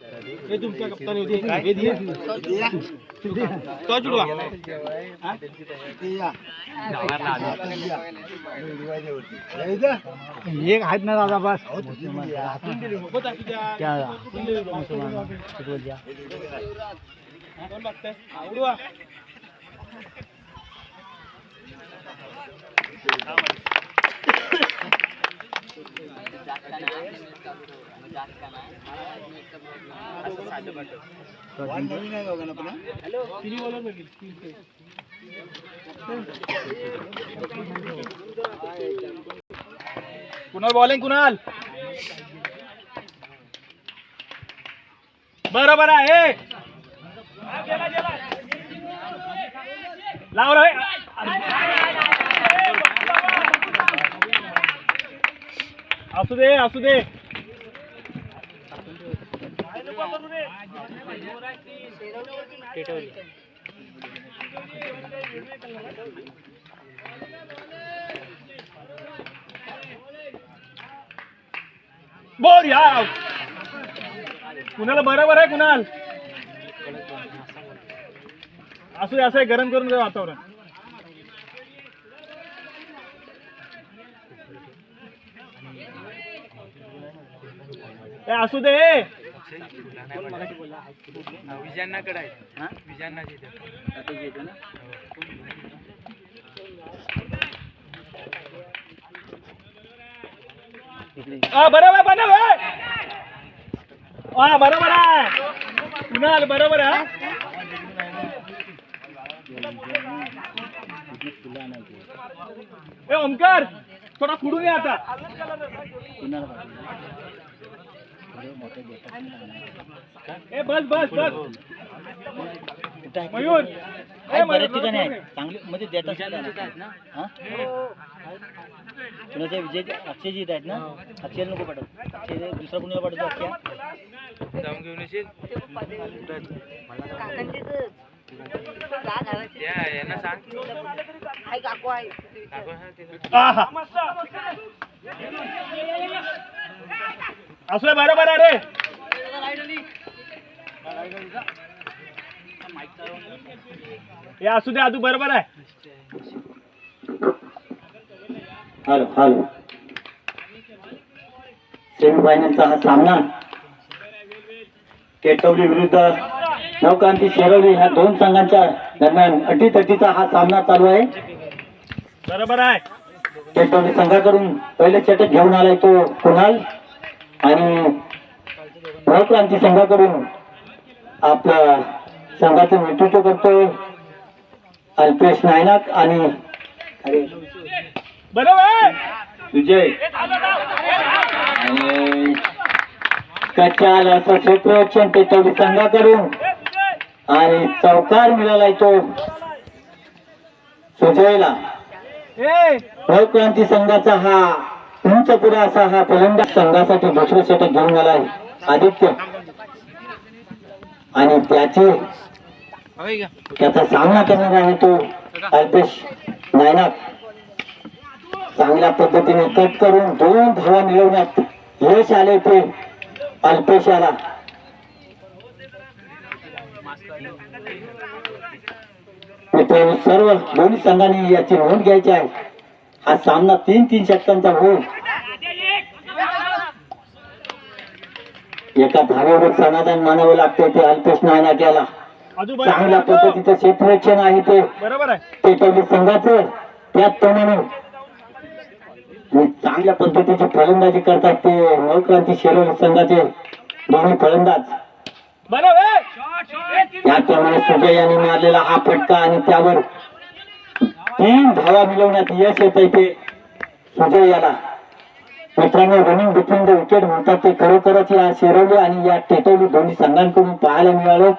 हे तुमच्या कप्तानी होती. हे दिया. तो जुडवा एक आहेत ना दादा बस. उडवा. कुणाल बॉलिंग कुणाल बरोबर आहे लावलं हे. असू दे असू दे. बोल या. कुणाला बरोबर आहे कुणाल? असू दे असं आहे, गरम करून दे वातावरण. असू दे. विजयांनाकडे आहे विजयांना हा बरोबर बरोबर हा बरोबर आहे. कुणाल बरोबर आहे ए ओमकार थोडा पुढून ये आता. ए बस बस बस. मयूर. ए, बऱ्याच ठिकाणी आहे. थोडं चांगले म्हणजे देतात? कुणाच्या विजय अक्षयजीत आहेत ना? अक्षयला नको पाठव. अक्षय दुसरा कुणाला पाठवतो? अक्षय? जाऊन घेऊन येशील? या यांना सांग. काकू हा आहा. असू दे, बरोबर आहे रे. हे असू दे तू बरोबर आहे. Hello hello. सेमीफायनलचा हा सामना. केटवली विरुद्ध नवक्रांती शेरवली ह्या दोन संघांच्या दरम्यान अटीतटीचा हा सामना चालू आहे. बरोबर आहे. केटवली संघाकडून पहिले चटक घेऊन आलाय तो कुणाल? आणि नवक्रांती संघाकडून आपल्या संघाचं नेतृत्व करतोय. अल्पेश नायनाक आणि विजय. आणि असं क्षेत्ररक्षण ते तेवढी संघाकडून आणि चौकार मिळालाय तो सुजयला. ए नवक्रांती संघाचा हा उंच पुरा असा हा फलंदाज संघासाठी दुसरं षटक घेऊन आलाय आदित्य. आणि त्याचे त्याचा सामना करणार आहे तो अल्पेश नायनाक. चांगल्या पद्धतीने कट करून दोन धावा मिळवण्यात यश आले ते अल्पेशाला. मित्रांनो सर्व दोन्ही संघांनी याची नोंद घ्यायची आहे. हा सामना तीन तीन षटकांचा होईल. एका धावेवर समाधान मानावं लागते ते अल्पेश नायनाक याला अजून चांगल्या. पद्धतीचं क्षेत्ररक्षण आहे ते. बरोबर आहे. पेटवली संघाचं त्याचप्रमाणे चांगल्या पद्धतीची फलंदाजी करतात ते नवक्रांती शेरवली संघाचे दोन्ही फलंदाज. त्याचप्रमाणे सुजय यांनी मारलेला हा फटका आणि त्यावर तीन धावा मिळवण्यात यश येत आहे ते सुजय याला. मित्रांनो रनिंग बिटवीन द विकेट म्हणतात ते खरोखरच या शेरवली आणि या टेटवली दोन्ही संघांकडून पाहायला मिळालं.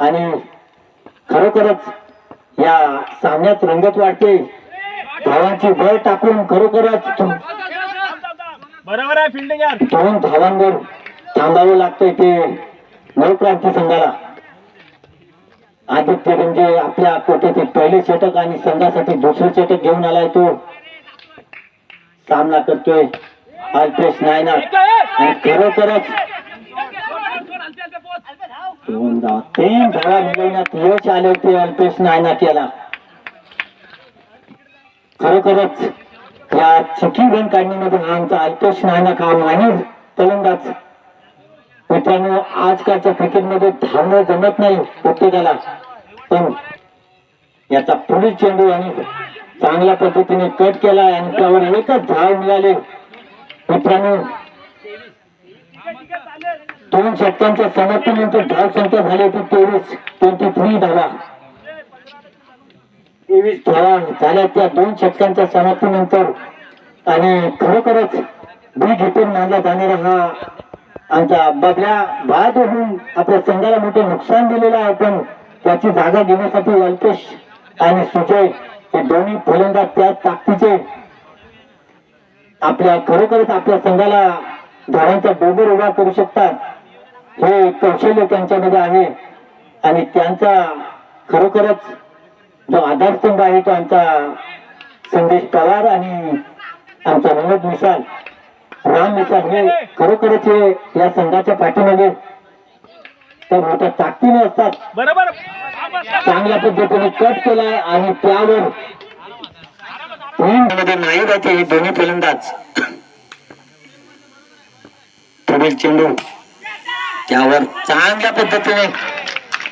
आणि खरोखरच या सामन्यात रंगत वाटते धावांची बळ टाकून खरोखरच बरोबर आहे फिल्डिंग यार. दोन धावांवर थांबावं लागतंय ते नवक्रांती संघाला. आदित्य म्हणजे आपल्या कोट्याचे पहिले षटक आणि संघासाठी दुसरं षटक घेऊन आलाय तो. सामना करतोय. अल्पेश नायनाक. आणि खरोखरच दोन धाव तीन धावा मिळवण्यात यश आले होते अल्पेश नायना केला खरोखरच या चुकी रन काढण्यामध्ये हा आमचा अल्पेश नायना हा माहीर फलंदाज. मित्रांनो आजकालच्या क्रिकेटमध्ये धावणं जमत नाही प्रत्येकाला पण याचा पुढील चेंडू आणि चांगल्या पद्धतीने कट केला आणि त्यावर एकच धाव मिळाली. मित्रांनो दोन षटकांच्या समाप्तीनंतर धाव संख्या झाली होती तेवीस ट्वेंटी थ्री धावा तेवीस धावा झाल्या त्या दोन षटकांच्या समाप्तीनंतर आणि खरोखरच बी घेतून मानला जाणारा हा आमच्या बदल्या बाद होऊन आपल्या संघाला मोठे नुकसान दिलेलं आहे पण त्याची जागा घेण्यासाठी अल्पेश आणि सुजय हे दोन्ही फलंदाज त्या ताकदीचे आपल्या खरोखरच आपल्या संघाला धावांचा डोंगर उभा करू शकतात. हे कौशल्य त्यांच्यामध्ये आहे. आणि त्यांचा खरोखरच जो आधारस्तंभ आहे तो आमचा संदेश पवार आणि आमचा विनोद मिसाल राम मिसाल हे खरोखरच हे या संघाच्या पाठीमागे त्या मोठ्या ताकदीने असतात. बरोबर. चांगल्या पद्धतीने कट केलाय आणि त्यावर नाही जाते हे दोन्ही फलंदाज. पुढील चेंडू. त्यावर चांगल्या पद्धतीने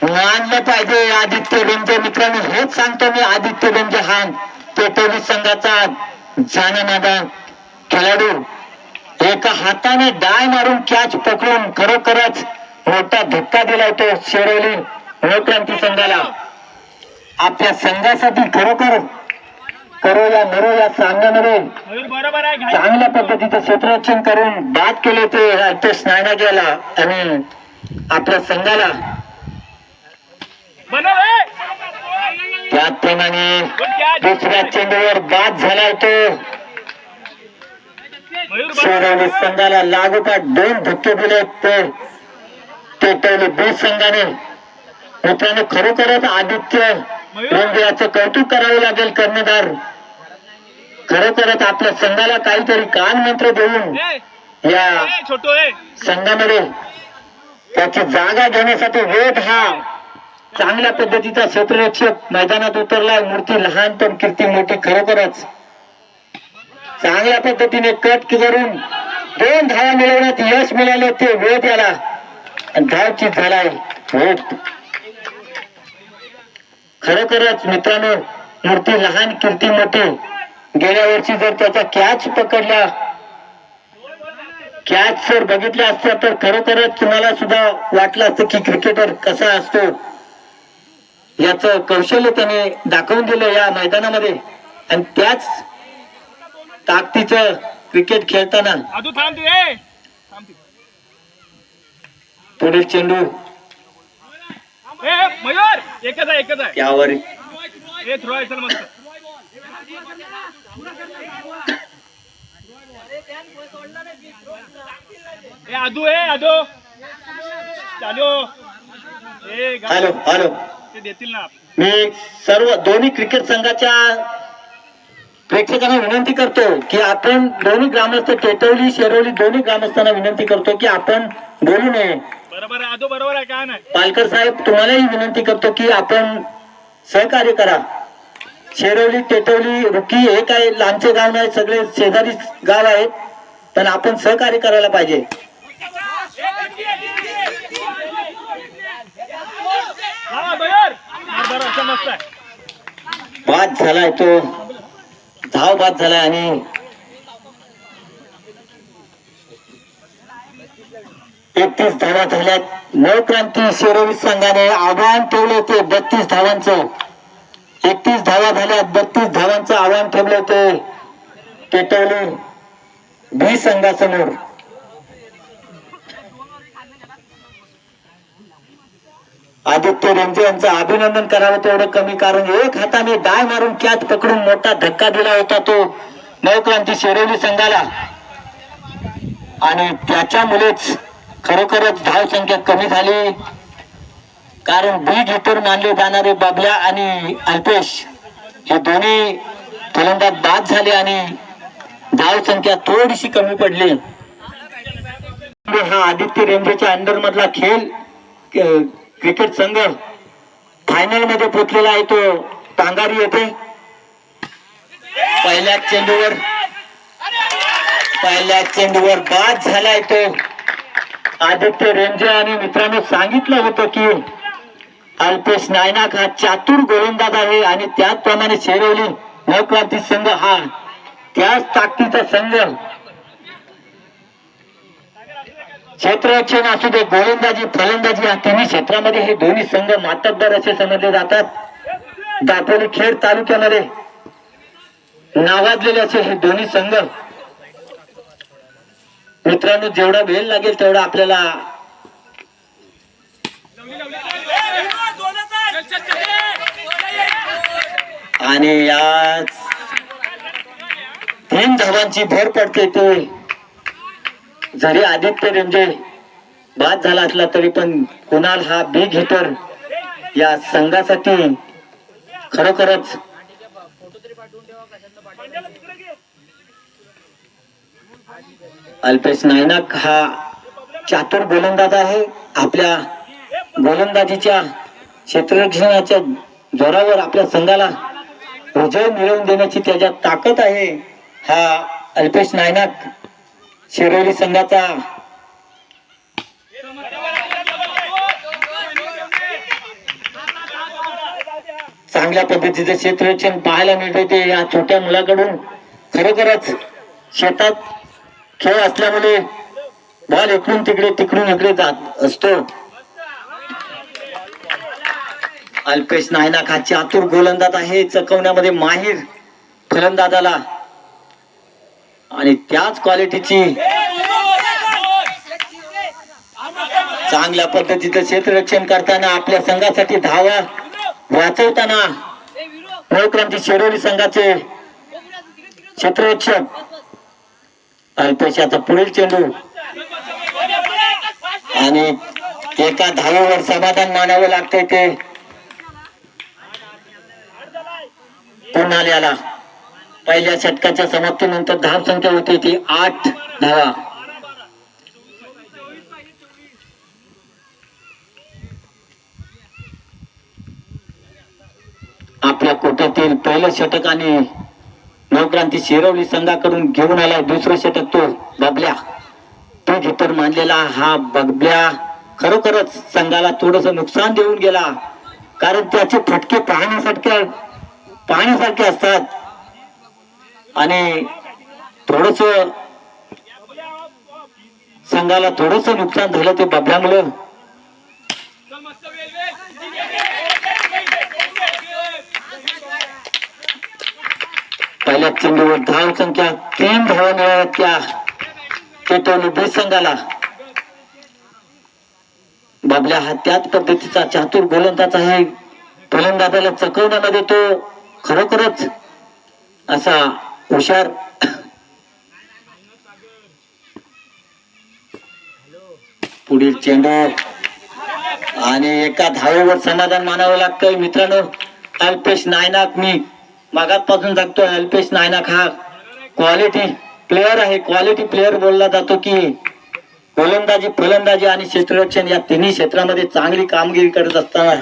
मानलं पाहिजे आदित्य बेंजे मित्रांनो हेच सांगतो मी आदित्य बेंजे हा पेटोली संघाचा जाणमादा खेळाडू. एका हाताने डाय मारून कॅच पकडून खरोखरच मोठा धक्का दिला होतो शेरवली नवक्रांती संघाला. आपल्या संघासाठी खरोखर करो या नरो चांगल्या पद्धतीचं क्षेत्ररक्षण करून बाद केले ते अल्पेश नायना गेला. आणि आपल्या संघाला त्याचप्रमाणे दुसऱ्या चेंडूवर बाद झालाय तो मयूर संघाला लागोपाठ दोन धक्के दिले तर ते पहिले बी संघाने मित्रांनो खरोखरच आदित्य याचं कौतुक करावे लागेल कर्णधार. खरोखरच आपल्या संघाला काहीतरी कान मंत्र देऊन या संघामध्ये त्याची जागा घेण्यासाठी वेट हा चांगल्या पद्धतीचा क्षेत्ररक्षक मैदानात उतरलाय. मूर्ती लहान पण कीर्ती मोठी खरोखरच चांगल्या पद्धतीने कट करून दोन धावा मिळवण्यात यश मिळाले ते वेट याला धावची झालाय. वेट खरोखरच मित्रांनो मूर्ती लहान कीर्ती मोठी. गेल्या वर्षी जर त्याचा कॅच पकडला कॅच जर बघितल्या असत्या तर खरोखरच तुम्हाला सुद्धा वाटलं असतं की क्रिकेटर कसा असतो. याच कौशल्य त्याने दाखवून दिलं या मैदानामध्ये. आणि त्याच ताकदीचं क्रिकेट खेळताना. पुढील चेंडू मयूर! एकच आहे एकच आहे. त्यावर ए थ्रो आहे चल मस्त. ए आदू ए आदू. चालो. ए गा- हॅलो हॅलो. ते देतील ना. मी सर्व दोन्ही क्रिकेट संघाच्या प्रेक्षकांना विनंती करतो की आपण दोन्ही ग्रामस्थ टेटवली शेरवली दोन्ही ग्रामस्थांना विनंती करतो की आपण बोलू नये. बरोबर आहे आदू बरोबर आहे काय नाही. पालकर साहेब तुम्हालाही विनंती करतो की आपण सहकार्य करा. शेरवली टेटवली रुकी हे काय लांबचे गाव नाही सगळे शेजारी गाव आहेत पण आपण सहकार्य करायला पाहिजे. हा बरोबर. बाद झालाय तो. धाव बाद झालाय आणि एकतीस धावा झाल्यात. नवक्रांती शेरवी संघाने आव्हान ठेवले ते बत्तीस धावांचं. एकतीस धावा झाल्यात बत्तीस धावांचं आव्हान ठेवलं होते. पेटवले बी संघासमोर. आदित्य रेंजे यांचं अभिनंदन करावं तेवढं कमी कारण एक हाताने डाय मारून कॅच पकडून मोठा धक्का दिला होता तो नवक्रांती शेरवली संघाला. आणि त्याच्यामुळेच खरोखरच धाव संख्या कमी झाली. कारण बी घेतून मानले जाणारे बाबल्या आणि अल्पेश हे दोन्ही फलंदाज बाद झाले आणि धाव संख्या थोडीशी कमी पडली. हा आदित्य रेंजेच्या अंडर मधला खेळ क्रिकेट संघ फायनलमध्ये पोचलेला आहे तो टांगारी येथे. पहिल्या चेंडूवर पहिल्या चेंडूवर बाद झालाय तो. आदित्य रेंजे आणि मित्रांनो सांगितलं होतं की अल्पेश नायनाक हा चातुर गोलंदाज आहे आणि त्याचप्रमाणे शेरवली नवक्रांती संघ हा त्याच ताकदीचा संघ. क्षेत्ररक्षण असू दे गोलंदाजी फलंदाजी या तिन्ही क्षेत्रामध्ये हे दोन्ही संघ मातब्बर असे समजले जातात. दापोली खेड तालुक्यामध्ये नावाजलेले असे हे दोन्ही संघ. मित्रांनो जेवढा वेळ लागेल तेवढा आपल्याला आणि या तीन धावांची भर पडते ते. जरी आदित्य रेंजे बाद झाला असला तरी पण कुणाल हा बिग हिटर या संघासाठी खरोखरच अल्पेश नायनाक हा चातुर गोलंदाज आहे. आपल्या गोलंदाजीच्या क्षेत्ररक्षणाच्या जोरावर आपल्या संघाला विजय मिळवून देण्याची त्याच्यात ताकद आहे. हा अल्पेश नायनाक शिरोली संघाचा चांगल्या पद्धतीचं क्षेत्ररक्षण पाहायला मिळते ते या छोट्या मुलाकडून. खरोखरच शेतात खेळ असल्यामुळे बॉल इकडून तिकडे तिकडून इकडे जात असतो. अल्पेश नायनाक हा चातुर गोलंदाज आहे. चकवण्यामध्ये माहीर फलंदाजाला. आणि त्याच क्वालिटीची चांगल्या पद्धतीचं क्षेत्ररक्षण करताना आपल्या संघासाठी धावा वाचवताना. नवक्रांती शिरोली संघाचे क्षेत्ररक्षक. अल्पेशाचा पुढील चेंडू. आणि एका धावेवर समाधान मानावं लागतंय ते. पुन्हा याला पहिल्या षटकाच्या समाप्तीनंतर धाव संख्या होती ती आठ धावा. आपल्या कोट्यातील पहिलं षटक आणि नवक्रांती शिरवली संघाकडून घेऊन आला दुसरं षटक तो बबल्या. तो घेतर मानलेला हा बबल्या खरोखरच संघाला थोडस नुकसान देऊन गेला. कारण त्याचे फटके पाहण्यासारखे पाहण्यासारखे असतात. आणि थोडस संघाला थोडस नुकसान झालं ते बबल्यामुळं. पहिल्या चेंडूवर धाव संख्या तीन धावा मिळाल्या त्या पेटवली बी संघाला बाबल्या हा त्याच पद्धतीचा चातुर गोलंदाज आहे. फलंदाजाला चकवण्यामध्ये तो खरोखरच असा हुशार पुढील चेंडू. आणि एका धावेवर समाधान मानावं लागतंय मित्रांनो. अल्पेश नायनाक मी मागापासून जागतो अल्पेश नायनाक हा क्वालिटी प्लेअर आहे. क्वालिटी प्लेअर बोलला जातो की गोलंदाजी फलंदाजी आणि क्षेत्ररक्षण या तिन्ही क्षेत्रामध्ये चांगली कामगिरी करत असताना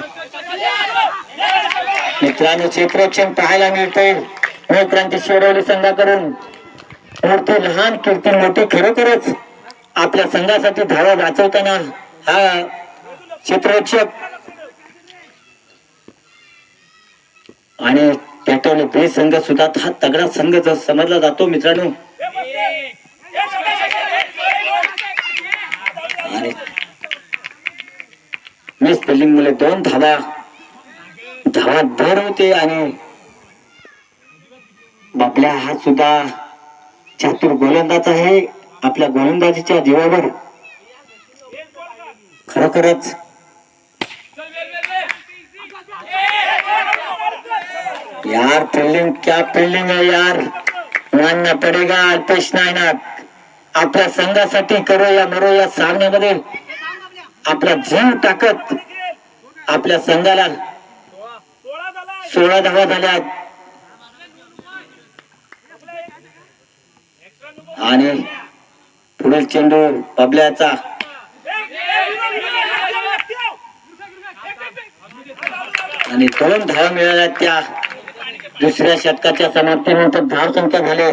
मित्रांनो क्षेत्ररक्षण पाहायला मिळतंय. हो, क्रांती सोडवली संघाकडून. मूर्ती लहान कीर्ती मोठी खरोखरच आपल्या संघासाठी धावा वाचवताना हा क्षेत्ररक्षक आणि पेटवले बे संघ सुद्धा हा तगडा संघ जर समजला जातो मित्रांनो. आणि मिस फिल्डिंग मुले दोन धावा. धावा दर होते आणि बापल्या हा सुद्धा चातुर गोलंदाज आहे. आपल्या गोलंदाजीच्या जीवावर खरोखरच यार फील्डिंग क्या फील्डिंग है यार? मानना पडेगा अल्पेश नायनाक आपल्या संघासाठी करूया मरो या सामन्यामध्ये. आपला जीव टाकत आपल्या संघाला सोळा धावा झाल्या आणि पुढील चेंडू पबल्याचा आणि दोन धावा मिळाल्या त्या. दुसऱ्या षटकाच्या समाप्तीनंतर धाव संख्या झाले.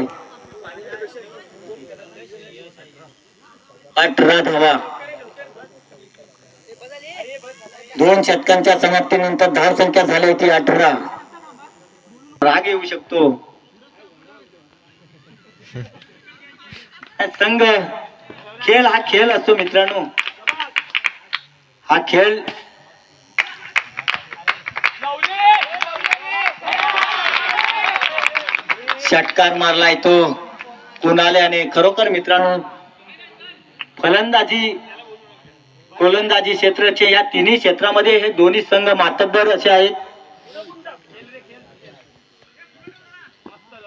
अठरा धावा. दोन षटकांच्या समाप्तीनंतर धाव संख्या झाली होती अठरा. राग येऊ शकतो. संघ खेळ हा खेळ असतो मित्रांनो. हा खेळ षटकार मारलाय तो. कुणाल्याने खरोखर मित्रांनो फलंदाजी गोलंदाजी क्षेत्राचे या तिन्ही क्षेत्रामध्ये हे दोन्ही संघ मातब्बर असे आहेत.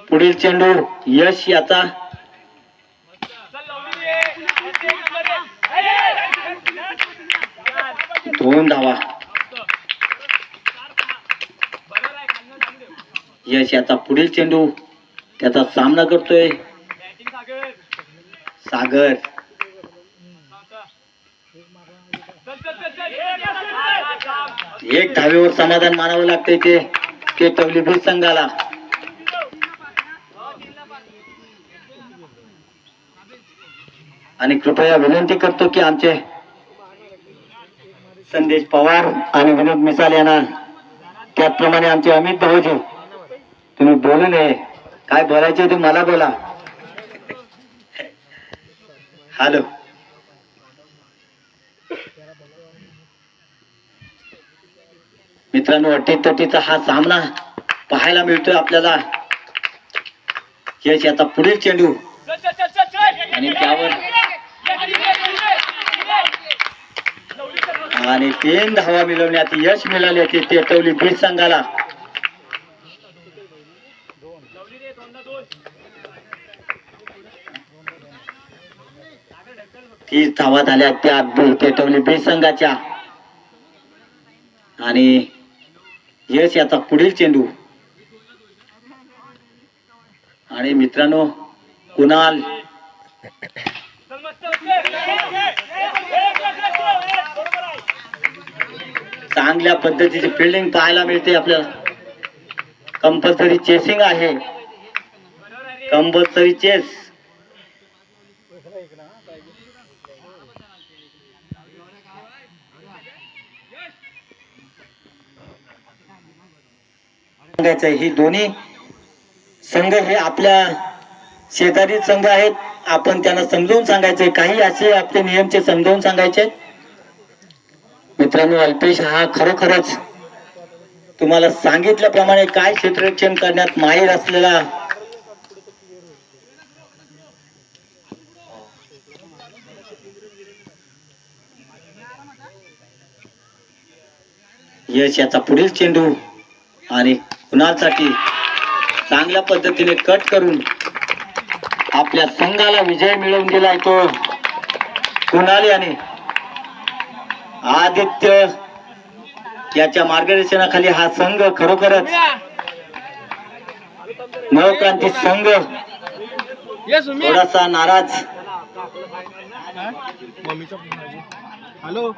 पुढील चेंडू यश याचा. दोन धावा. यश याचा पुढील चेंडू. त्याचा सामना करतोय. सागर. एक धावेवर समाधान मानावं लागतंय ते ते टवलीभीत संघाला. आणि कृपया विनंती करतो की आमचे संदेश पवार आणि विनोद मिसाल यांना त्याचप्रमाणे आमचे अमित भाऊजी तुम्ही बोलू नये. काय बोलायचे ते मला बोला. हॅलो. मित्रांनो अटीतटीचा हा सामना पाहायला मिळतोय आपल्याला. यश याचा पुढील चेंडू. आणि त्यावर आणि तीन धावा मिळवण्यात यश मिळाले ते टवली बीज संघाला. ती धावा झाल्या त्या बी- तेटवली संघाच्या. आणि यश याचा पुढील चेंडू. आणि मित्रांनो कुणाल? चांगल्या पद्धतीची फिल्डिंग पाहायला मिळते आपल्याला. कंपल्सरी चेसिंग आहे. कंपल्सरी चेस सांगायचं ही दोन्ही संघ हे आपल्या शेजारी संघ आहेत. आपण त्यांना समजावून सांगायचे काही असे आपले नियमचे समजावून सांगायचे. मित्रांनो अल्पेश हा खरोखरच तुम्हाला सांगितल्याप्रमाणे काय क्षेत्ररक्षण करण्यात माहीर असलेला यश याचा पुढील चेंडू आणि कुणालसाठी चांगल्या पद्धतीने कट करून आपल्या संघाला विजय मिळवून दिलाय तो. कुणाल याने आदित्य याच्या मार्गदर्शनाखाली हा संघ खरोखरच नवक्रांती संघ. थोडासा नाराज. हॅलो?